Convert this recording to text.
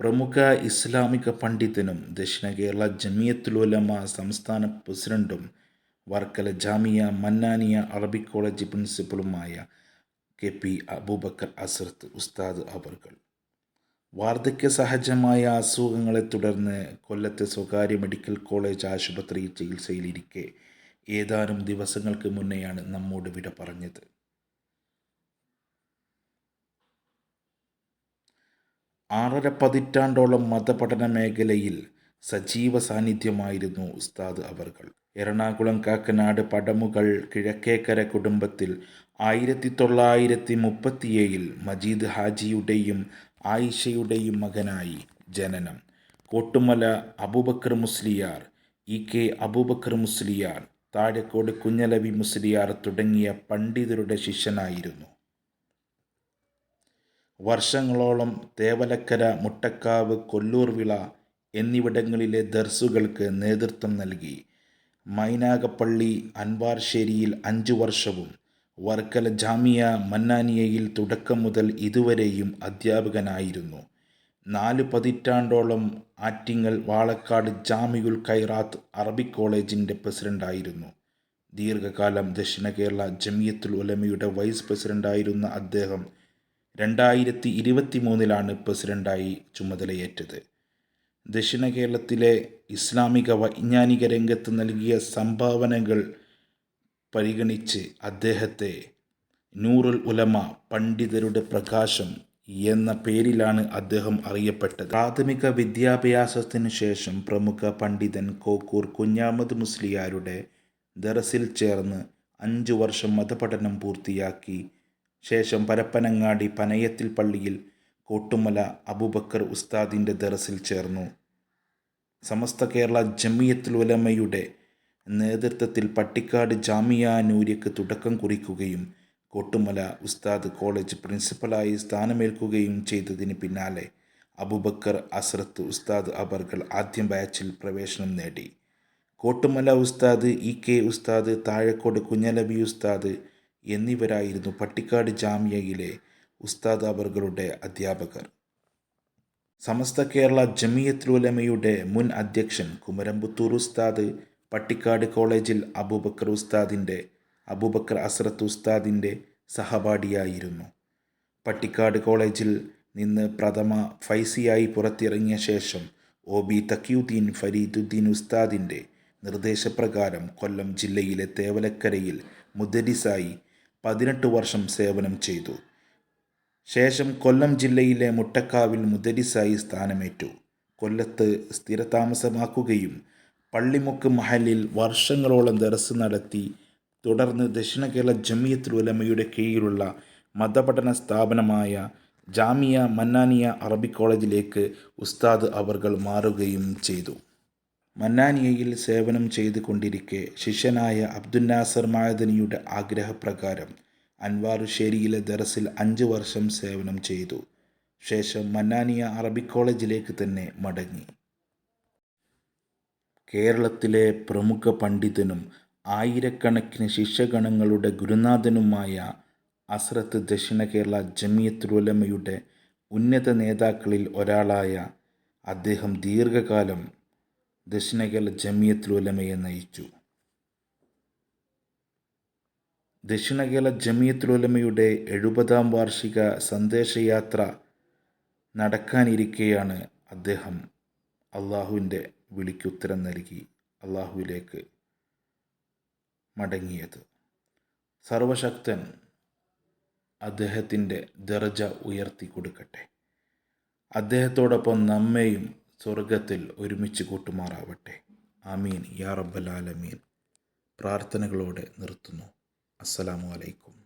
പ്രമുഖ ഇസ്ലാമിക പണ്ഡിതനും ദക്ഷിണ കേരള ജമിയത്തുലോലമ സംസ്ഥാന പ്രസിഡന്റും വർക്കല ജാമിയ മന്നാനിയ അറബിക് കോളേജ് പ്രിൻസിപ്പളുമായ കെ പി അബൂബക്കർ അസർത്ത് ഉസ്താദ് അവർകൾ. വാർദ്ധക്യ സഹജമായ അസുഖങ്ങളെ തുടർന്ന് കൊല്ലത്തെ സ്വകാര്യ മെഡിക്കൽ കോളേജ് ആശുപത്രിയിൽ ചികിത്സയിലിരിക്കെ ഏതാനും ദിവസങ്ങൾക്ക് മുന്നെയാണ് നമ്മോട് വിട പറഞ്ഞത്. ആറര പതിറ്റാണ്ടോളം മതപഠന മേഖലയിൽ സജീവ സാന്നിധ്യമായിരുന്നു ഉസ്താദ് അവർകൾ. എറണാകുളം കാക്കനാട് പടമുകൾ കിഴക്കേക്കര കുടുംബത്തിൽ ആയിരത്തി തൊള്ളായിരത്തി മുപ്പത്തിയേഴിൽ മജീദ് ഹാജിയുടെയും ആയിഷയുടെയും മകനായി ജനനം. കോട്ടുമല അബൂബക്കർ മുസ്ലിയാർ ഇ കെ അബൂബക്കർ മുസ്ലിയാർ താഴെക്കോട് കുഞ്ഞലവി മുസ്ലിയാർ തുടങ്ങിയ പണ്ഡിതരുടെ ശിഷ്യനായിരുന്നു. വർഷങ്ങളോളം തേവലക്കര മുട്ടക്കാവ് കൊല്ലൂർ വിള എന്നിവിടങ്ങളിലെ ദർസുകൾക്ക് നേതൃത്വം നൽകി. മൈനാകപ്പള്ളി അൻവാർശ്ശേരിയിൽ അഞ്ചു വർഷവും വർക്കല ജാമിയ മന്നാനിയയിൽ തുടക്കം മുതൽ ഇതുവരെയും അധ്യാപകനായിരുന്നു. നാല് പതിറ്റാണ്ടോളം ആറ്റിങ്ങൽ വാളക്കാട് ജാമിയുൽ ഖൈറാത്ത് അറബിക് കോളേജിന്റെ പ്രസിഡന്റായിരുന്നു ദീർഘകാലം ദക്ഷിണ കേരള ജമിയത്തുൽ ഉലമയുടെ വൈസ് പ്രസിഡന്റായിരുന്ന അദ്ദേഹം രണ്ടായിരത്തി ഇരുപത്തി മൂന്നിലാണ് പ്രസിഡന്റായി ചുമതലയേറ്റത്. ദക്ഷിണ കേരളത്തിലെ ഇസ്ലാമിക വൈജ്ഞാനിക രംഗത്ത് നൽകിയ സംഭാവനകൾ പരിഗണിച്ച് അദ്ദേഹത്തെ നൂറുൽ ഉലമ പണ്ഡിതരുടെ പ്രകാശം എന്ന പേരിലാണ് അദ്ദേഹം അറിയപ്പെട്ടത്. പ്രാഥമിക വിദ്യാഭ്യാസത്തിനു ശേഷം പ്രമുഖ പണ്ഡിതൻ കോക്കൂർ കുഞ്ഞാമത് മുസ്ലിയാരുടെ ദറസിൽ ചേർന്ന് അഞ്ചു വർഷം മതപഠനം പൂർത്തിയാക്കി ശേഷം പരപ്പനങ്ങാടി പനയത്തിൽ പള്ളിയിൽ കോട്ടുമല അബൂബക്കർ ഉസ്താദിന്റെ ദറസിൽ ചേർന്നു. സമസ്ത കേരള ജമിയത്തുൽ ഉലമയുടെ നേതൃത്വത്തിൽ പട്ടിക്കാട് ജാമിയ നൂര്യക്ക് തുടക്കം കുറിക്കുകയും കോട്ടുമല ഉസ്താദ് കോളേജ് പ്രിൻസിപ്പലായി സ്ഥാനമേൽക്കുകയും ചെയ്തതിന് പിന്നാലെ അബുബക്കർ അസ്രത്ത് ഉസ്താദ് അബർകൾ ആദ്യം ബാച്ചിൽ പ്രവേശനം നേടി. കോട്ടുമല ഉസ്താദ് ഇ കെ ഉസ്താദ് താഴക്കോട് കുഞ്ഞലബി ഉസ്താദ് എന്നിവരായിരുന്നു പട്ടിക്കാട് ജാമ്യയിലെ ഉസ്താദ് അവറുകളുടെ അധ്യാപകർ. സമസ്ത കേരള ജമിയത്തുലമയുടെ മുൻ അധ്യക്ഷൻ കുമരമ്പുത്തൂർ ഉസ്താദ് പട്ടിക്കാട് കോളേജിൽ അബൂബക്കർ ഉസ്താദിന്റെ അബൂബക്കർ അസ്രത്ത് ഉസ്താദിന്റെ സഹപാഠിയായിരുന്നു. പട്ടിക്കാട് കോളേജിൽ നിന്ന് പ്രഥമ ഫൈസിയായി പുറത്തിറങ്ങിയ ശേഷം ഒ ബി തക്കിയുദ്ദീൻ ഫരീദുദ്ദീൻ ഉസ്താദിന്റെ നിർദ്ദേശപ്രകാരം കൊല്ലം ജില്ലയിലെ തേവലക്കരയിൽ മുദരിസായി പതിനെട്ട് വർഷം സേവനം ചെയ്തു. ശേഷം കൊല്ലം ജില്ലയിലെ മുട്ടക്കാവിൽ മുദരിസായി സ്ഥാനമേറ്റു. കൊല്ലത്ത് സ്ഥിരതാമസമാക്കുകയും പള്ളിമുക്ക് മഹലിൽ വർഷങ്ങളോളം ദർസ് നടത്തി തുടർന്ന് ദക്ഷിണ കേരള ജമിയത്തുൽ ഉലമയുടെ കീഴിലുള്ള മതപഠന സ്ഥാപനമായ ജാമിയ മന്നാനിയ അറബിക് കോളേജിലേക്ക് ഉസ്താദ് അവർകൾ മാറുകയും ചെയ്തു. മന്നാനിയയിൽ സേവനം ചെയ്തു കൊണ്ടിരിക്കെ ശിഷ്യനായ അബ്ദുന്നാസർ മായദനിയുടെ ആഗ്രഹപ്രകാരം അൻവാറുശ്ശേരിയിലെ ദറസിൽ അഞ്ച് വർഷം സേവനം ചെയ്തു. ശേഷം മന്നാനിയ അറബിക് കോളേജിലേക്ക് തന്നെ മടങ്ങി. കേരളത്തിലെ പ്രമുഖ പണ്ഡിതനും ആയിരക്കണക്കിന് ശിഷ്യഗണങ്ങളുടെ ഗുരുനാഥനുമായ അസ്രത്ത് ദക്ഷിണ കേരള ജമിയത്തുലമയുടെ ഉന്നത നേതാക്കളിൽ ഒരാളായ അദ്ദേഹം ദീർഘകാലം ദക്ഷിണ കേരള ജമിയത്തുലമയെ നയിച്ചു. ദക്ഷിണ കേരള ജമിയത്തുലമയുടെ എഴുപതാം വാർഷിക സന്ദേശയാത്ര നടക്കാനിരിക്കെയാണ് അദ്ദേഹം അള്ളാഹുവിന്റെ വിളിക്കുത്തരം നൽകി അള്ളാഹുവിലേക്ക് മടങ്ങിയത്. സർവശക്തൻ അദ്ദേഹത്തിന്റെ ദർജ ഉയർത്തി കൊടുക്കട്ടെ അദ്ദേഹത്തോടൊപ്പം നമ്മെയും സ്വർഗത്തിൽ ഒരുമിച്ച് കൂട്ടുമാറാവട്ടെ. ആമീൻ. യാ റബ്ബൽ ആലമീൻ. പ്രാർത്ഥനകളോടെ നിർത്തുന്നു. അസ്സലാമു അലൈക്കും.